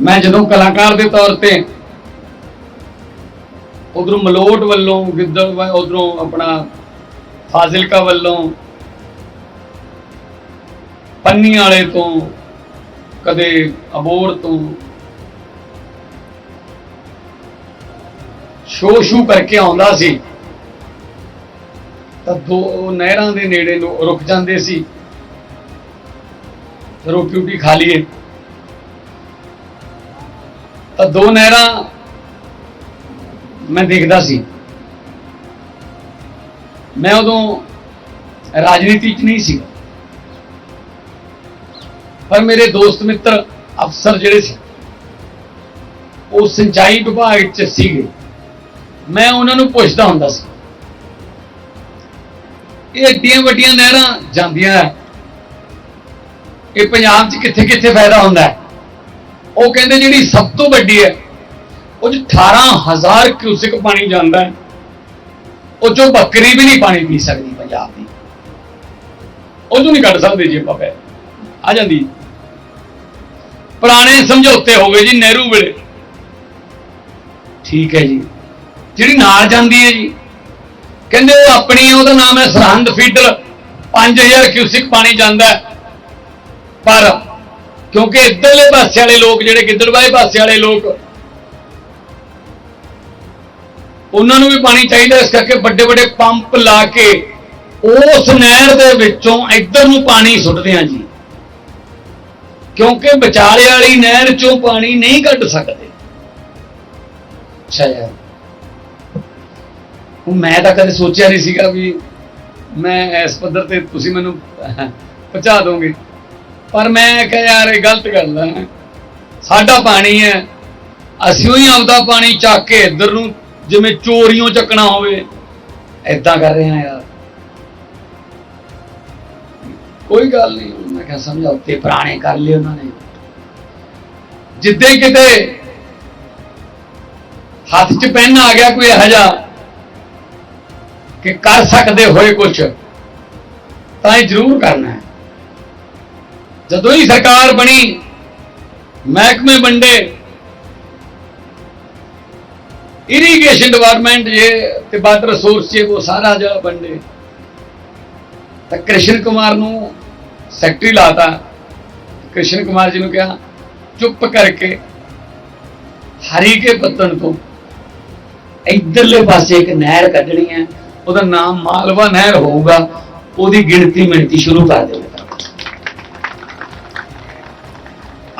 ਮੈਂ ਜਦੋਂ ਕਲਾਕਾਰ ਦੇ ਤੌਰ ਤੇ ਉਧਰੋਂ ਮਲੋਟ ਵੱਲੋਂ, ਗਿੱਦੜ ਉਧਰੋਂ ਆਪਣਾ ਫਾਜ਼ਿਲਕਾ ਵੱਲੋਂ ਪੰਨੀ ਵਾਲੇ ਤੋਂ, ਕਦੇ ਅਬੋਰ ਤੋਂ ਸ਼ੋ ਸ਼ੂ ਕਰਕੇ ਆਉਂਦਾ ਸੀ, ਤਾਂ ਦੋ ਨਹਿਰਾਂ ਦੇ ਨੇੜੇ ਨੂੰ ਰੁਕ ਜਾਂਦੇ ਸੀ। ਰੋਟੀ ਰੋਟੀ ਖਾ ਲਈਏ। ਤਾਂ ਦੋ ਨਹਿਰਾਂ ਮੈਂ ਦੇਖਦਾ ਸੀ। ਮੈਂ ਉਦੋਂ ਰਾਜਨੀਤੀ 'ਚ ਨਹੀਂ ਸੀ। ਪਰ ਮੇਰੇ ਦੋਸਤ ਮਿੱਤਰ ਅਫਸਰ ਜਿਹੜੇ ਸੀ, ਉਹ ਸਿੰਚਾਈ ਵਿਭਾਗ 'ਚ ਸੀਗੇ। ਮੈਂ ਉਹਨਾਂ ਨੂੰ ਪੁੱਛਦਾ ਹੁੰਦਾ ਸੀ, ਇਹ ਏਡੀਆਂ ਵੱਡੀਆਂ ਨਹਿਰਾਂ ਜਾਂਦੀਆਂ ਹੈ। ਇਹ ਪੰਜਾਬ 'ਚ ਕਿੱਥੇ ਕਿੱਥੇ ਫਾਇਦਾ ਹੁੰਦਾ ਹੈ? ਉਹ ਕਹਿੰਦੇ ਜਿਹੜੀ ਸਭ ਤੋਂ ਵੱਡੀ ਹੈ, ਉਹ 'ਚ 18000 ਕਿਊਸਿਕ ਪਾਣੀ ਜਾਂਦਾ ਹੈ, ਉਹ ਚੋਂ ਬੱਕਰੀ ਵੀ ਨਹੀਂ ਪਾਣੀ ਪੀ ਸਕਦੀ ਪੰਜਾਬ ਦੀ। ਉਹ ਚੋਂ ਨਹੀਂ ਕੱਢ ਸਕਦੇ ਜੀ ਆਪਾਂ ਪੈ ਆ ਜਾਂਦੀ। ਪੁਰਾਣੇ ਸਮਝੌਤੇ ਹੋ ਗਏ ਜੀ ਨਹਿਰੂ ਵੇਲੇ। ਠੀਕ ਹੈ ਜੀ। ਜਿਹੜੀ ਨਾਲ ਜਾਂਦੀ ਹੈ ਜੀ, ਕਹਿੰਦੇ ਉਹ ਆਪਣੀ ਉਹਦਾ ਨਾਮ ਹੈ ਸਰਹੰਦ ਫੀਡਰ। 5000 ਕਿਊਸਿਕ ਪਾਣੀ ਜਾਂਦਾ ਪਰ ਕਿਉਂਕਿ ਇੱਧਰਲੇ ਪਾਸੇ ਵਾਲੇ ਲੋਕ ਜਿਹੜੇ ਗਿੱਦੜਬਾਏ ਪਾਸੇ ਵਾਲੇ ਲੋਕ, ਉਹਨਾਂ ਨੂੰ ਵੀ ਪਾਣੀ ਚਾਹੀਦਾ ਇਸ ਕਰਕੇ ਵੱਡੇ ਵੱਡੇ ਪੰਪ ਲਾ ਕੇ ਉਸ ਨਹਿਰ ਦੇ ਵਿੱਚੋਂ ਇੱਧਰ ਨੂੰ ਪਾਣੀ ਸੁੱਟਦੇ ਆ ਜੀ। ਕਿਉਂਕਿ ਵਿਚਾਲੇ ਵਾਲੀ ਨਹਿਰ ਚੋਂ ਪਾਣੀ ਨਹੀਂ ਕੱਢ ਸਕਦੇ। ਅੱਛਾ ਯਾਰ। ਹੁਣ ਮੈਂ ਤਾਂ ਕਦੇ ਸੋਚਿਆ ਨਹੀਂ ਸੀਗਾ ਵੀ ਮੈਂ ਇਸ ਪੱਧਰ ਤੇ ਤੁਸੀਂ ਮੈਨੂੰ ਪਹੁੰਚਾ ਦੋਗੇ। ਪਰ ਮੈਂ ਕਿਹਾ ਯਾਰ ਇਹ ਗਲਤ ਗੱਲ ਹੈ ਸਾਡਾ ਪਾਣੀ ਹੈ। ਅਸੀਂ ਹੀ ਆਪਦਾ ਪਾਣੀ ਚੱਕ ਕੇ ਇੱਧਰ ਨੂੰ, ਜਿਵੇਂ ਚੋਰੀਆਂ ਚੱਕਣਾ ਹੋਵੇ। ਐਦਾਂ ਕਰ ਰਹੇ ਹਾਂ ਯਾਰ। ਕੋਈ ਗੱਲ ਨਹੀਂ। ਮੈਂ ਕਿਹਾ ਸਮਝੌਤੇ ਪੁਰਾਣੇ ਕਰ ਲਏ ਉਹਨਾਂ ਨੇ। ਜਿੱਦੇ ਕਿਤੇ ਹੱਥ 'ਚ ਪੈਨ ਆ ਗਿਆ ਕੋਈ ਇਹੋ ਜਿਹਾ, ਕਿ ਕਰ ਸਕਦੇ ਹੋਏ ਕੁਝ ਤਾਂ ਇਹ ਜ਼ਰੂਰ ਕਰਨਾ ਜਦੋਂ ਹੀ ਸਰਕਾਰ ਬਣੀ, ਮਹਿਕਮੇ ਵੰਡੇ ਇਰੀਗੇਸ਼ਨ ਡਿਪਾਰਟਮੈਂਟ ਇਹ ਤੇ ਵਾਟਰ ਰਿਸੋਰਸ ਜੇ, ਉਹ ਸਾਰਾ ਜਿਹੜਾ ਵੰਡੇ। ਤਾਂ ਕ੍ਰਿਸ਼ਨ ਕੁਮਾਰ ਨੂੰ ਸੈਕਟਰੀ ਲਾਤਾ। ਕ੍ਰਿਸ਼ਨ ਕੁਮਾਰ ਜੀ ਨੂੰ ਕਿਹਾ, ਚੁੱਪ ਕਰਕੇ ਹਰੀ ਕੇ ਪੱਤਣ ਤੋਂ ਇਧਰਲੇ ਪਾਸੇ ਇੱਕ ਨਹਿਰ ਕੱਢਣੀ ਹੈ, ਉਹਦਾ ਨਾਮ ਮਾਲਵਾ ਨਹਿਰ ਹੋਊਗਾ, ਉਹਦੀ ਗਿਣਤੀ ਮਿਣਤੀ ਸ਼ੁਰੂ ਕਰ ਦੇਣਾ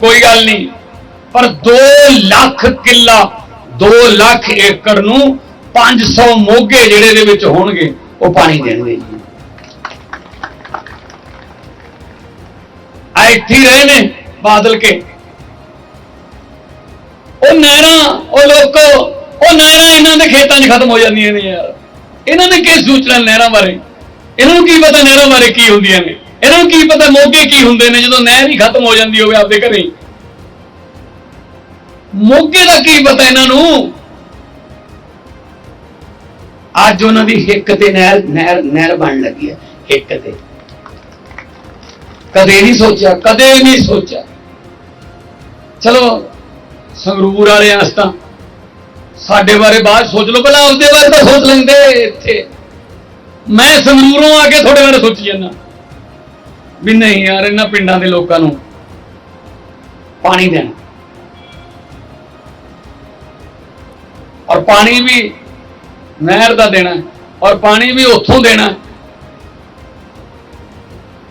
ਕੋਈ ਗੱਲ ਨਹੀਂ। ਪਰ 2 ਲੱਖ ਕਿੱਲਾ 2 ਲੱਖ ਏਕੜ ਨੂੰ 500 ਮੋਗੇ ਜਿਹੜੇ ਦੇ ਵਿੱਚ ਹੋਣਗੇ, ਉਹ ਪਾਣੀ ਦੇਣਗੇ ਜੀ। ਆ ਇੱਥੇ ਰਹੇ ਨੇ ਬਾਦਲ ਕੇ। ਉਹ ਨਹਿਰਾਂ, ਉਹ ਲੋਕੋ, ਉਹ ਨਹਿਰਾਂ ਇਹਨਾਂ ਦੇ ਖੇਤਾਂ 'ਚ ਖਤਮ ਹੋ ਜਾਂਦੀਆਂ ਨੇ ਯਾਰ। ਇਹਨਾਂ ਨੇ ਕੀ ਸੋਚਣਾ ਨਹਿਰਾਂ ਬਾਰੇ? ਇਹਨਾਂ ਨੂੰ ਕੀ ਪਤਾ ਨਹਿਰਾਂ ਬਾਰੇ ਕੀ ਹੁੰਦੀਆਂ ਨੇ? ਇਹਨਾਂ ਨੂੰ ਕੀ ਪਤਾ ਮੋਗੇ ਕੀ ਹੁੰਦੇ ਨੇ, ਜਦੋਂ ਨਹਿਰ ਹੀ ਖਤਮ ਹੋ ਜਾਂਦੀ ਹੋਵੇ ਆਪਦੇ ਘਰੇ। ਮੋਗੇ ਦਾ ਕੀ ਪਤਾ ਇਹਨਾਂ ਨੂੰ? ਅੱਜ ਉਹਨਾਂ ਦੀ ਹਿੱਕ ਤੇ ਨਹਿਰ ਨਹਿਰ ਨਹਿਰ ਬਣ ਲੱਗੀ ਹੈ, ਹਿੱਕ ਤੇ। ਕਦੇ ਨਹੀਂ ਸੋਚਿਆ, ਕਦੇ ਨਹੀਂ ਸੋਚਿਆ। ਚਲੋ, ਸੰਗਰੂਰ ਵਾਲੇ ਆਸਤਾ ਸਾਡੇ ਬਾਰੇ ਬਾਅਦ ਸੋਚ ਲਓ, ਪਹਿਲਾਂ ਆਪਦੇ ਬਾਰੇ ਤਾਂ ਸੋਚ ਲੈਂਦੇ ਇੱਥੇ। ਮੈਂ ਸੰਗਰੂਰੋਂ ਆ ਕੇ ਤੁਹਾਡੇ ਬਾਰੇ ਸੋਚੀ ਜਾਂਦਾ। ਵੀ ਨਹੀਂ ਯਾਰ, ਇਹਨਾਂ ਪਿੰਡਾਂ ਦੇ ਲੋਕਾਂ ਨੂੰ ਪਾਣੀ ਦੇਣਾ। ਔਰ ਪਾਣੀ ਵੀ ਨਹਿਰ ਦਾ ਦੇਣਾ, ਔਰ ਪਾਣੀ ਵੀ ਉੱਥੋਂ ਦੇਣਾ।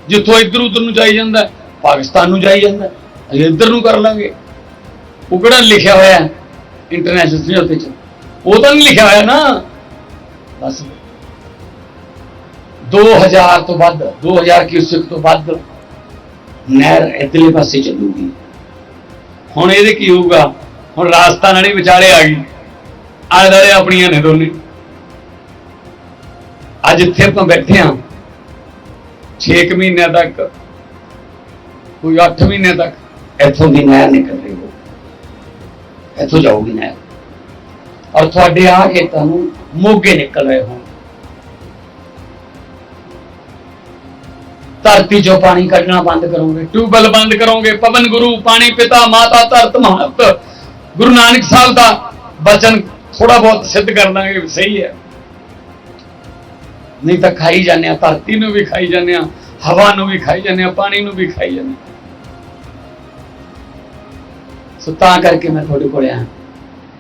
ਜਿੱਥੋਂ ਇੱਧਰ ਉੱਧਰ ਨੂੰ ਜਾਈ ਜਾਂਦਾ, ਪਾਕਿਸਤਾਨ ਨੂੰ ਜਾਈ ਜਾਂਦਾ, ਅਸੀਂ ਇੱਧਰ ਨੂੰ ਕਰ ਲਾਂਗੇ। ਉਹ ਕਿਹੜਾ ਲਿਖਿਆ ਹੋਇਆ ਇੰਟਰਨੈਸ਼ਨਲ ਸਮਝੌਤੇ ਚ? ਉਹ ਤਾਂ ਨਹੀਂ ਲਿਖਿਆ ਹੋਇਆ ਨਾ। ਬਸ। 2000 ਤੋਂ ਵੱਧ 2000 ਕਿਊਸਿਕ ਤੋਂ ਵੱਧ ਨਹਿਰ ਇਧਰਲੇ ਪਾਸੇ ਚੱਲੂਗੀ। ਹੁਣ ਇਹਦੇ ਕੀ ਹੋਊਗਾ? ਹੁਣ ਰਾਜਸਥਾਨ ਵਾਲੀ ਵਿਚਾਲੇ ਆ ਗਈ। ਆਲੇ ਦੁਆਲੇ ਆਪਣੀਆਂ ਨੇ ਦੋਨੇ। ਅੱਜ ਇੱਥੇ ਆਪਾਂ ਬੈਠੇ ਹਾਂ। 6 ਮਹੀਨਿਆਂ ਤੱਕ, ਕੋਈ 8 ਮਹੀਨਿਆਂ ਤੱਕ ਇੱਥੋਂ ਦੀ ਨਹਿਰ ਨਿਕਲ ਰਹੀ ਹੋ ਇੱਥੋਂ ਜਾਊਗੀ ਨਹਿਰ। ਔਰ ਤੁਹਾਡੇ ਆ ਖੇਤਾਂ ਨੂੰ ਮੋਗੇ ਨਿਕਲ ਰਹੇ ਹੋਣ। ਧਰਤੀ ਚੋਂ ਪਾਣੀ ਕੱਢਣਾ ਬੰਦ ਕਰੋਗੇ। ਟਿਊਬਵੈਲ ਬੰਦ ਕਰੋਗੇ। ਪਵਨ ਗੁਰੂ, ਪਾਣੀ ਪਿਤਾ, ਮਾਤਾ, ਧਰਤ, ਮਹਤ। ਗੁਰੂ ਨਾਨਕ ਸਾਹਿਬ ਦਾ ਬਚਨ ਥੋੜਾ ਬਹੁਤ ਸਿੱਧ ਕਰ ਦਾਂਗੇ ਸਹੀ ਹੈ। ਨਹੀਂ ਤਾਂ ਖਾਈ ਜਾਂਦੇ ਆ ਧਰਤੀ ਨੂੰ ਵੀ ਖਾਈ ਜਾਂਦੇ ਆ ਹਵਾ ਨੂੰ ਵੀ ਖਾਈ ਜਾਂਦੇ ਆ ਪਾਣੀ ਨੂੰ ਵੀ ਖਾਈ ਜਾਂਦੇ ਸੋ ਤਾਂ ਕਰਕੇ ਮੈਂ ਤੁਹਾਡੇ ਕੋਲ ਆਇਆ।